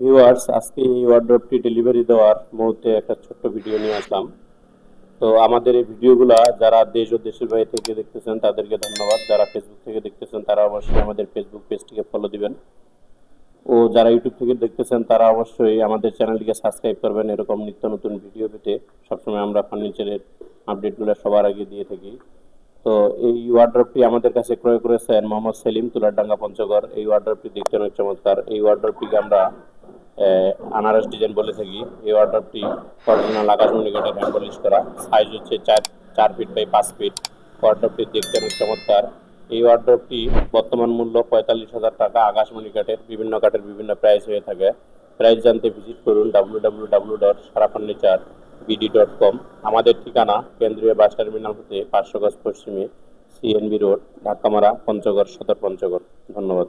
Viewers আজকে এই ওয়ার্ড্রপটি delivery দেওয়ার মুহূর্তে একটা ছোট্ট ভিডিও নিয়ে আসলাম। তো আমাদের এই ভিডিওগুলা যারা দেশ ও দেশের বাইরে থেকে দেখতেছেন, তাদেরকে ধন্যবাদ। যারা ফেসবুক থেকে দেখতেছেন, তারা অবশ্যই আমাদের ফেসবুক পেজটিকে ফলো দিবেন। ও যারা ইউটিউব থেকে দেখতেছেন, তারা অবশ্যই আমাদের চ্যানেলটিকে সাবস্ক্রাইব করবেন এরকম নিত্য নতুন ভিডিও পেতে। সবসময় আমরা ফার্নিচারের আপডেটগুলো সবার আগে দিয়ে থাকি। তো এই ওয়ার্ড্রপটি আমাদের কাছে ক্রয় করেছেন মোহাম্মদ সেলিম তুলারডাঙ্গা পঞ্চগড়। এই ওয়ার্ড্রপটি দেখতে অনেক চমৎকার। এই ওয়ার্ড্রপটিকে আমরা আনারস ডিজাইন বলে থাকি। এই ওয়ার্ড্রপটি অরিজিনাল আকাশমণি কাঠের হ্যান্ড করা। সাইজ হচ্ছে চার চার ফিট বাই পাঁচ ফিট ওয়ার্ড্রপটি দেখতে অনেক চমৎকার। এই ওয়ার্ড্রপটি বর্তমান মূল্য পঁয়তাল্লিশ হাজার টাকা। আকাশমণি কাঠের বিভিন্ন কাঠের বিভিন্ন প্রাইস হয়ে থাকে। প্রাইস জানতে ভিজিট করুন W W W dot Sara furniture BD dot com আমাদের ঠিকানা কেন্দ্রীয় বাস টার্মিনাল হতে পাঁচশো গজ পশ্চিমে সিএনবি রোড ঢাকামারা পঞ্চগড়, সদর পঞ্চগড়। ধন্যবাদ।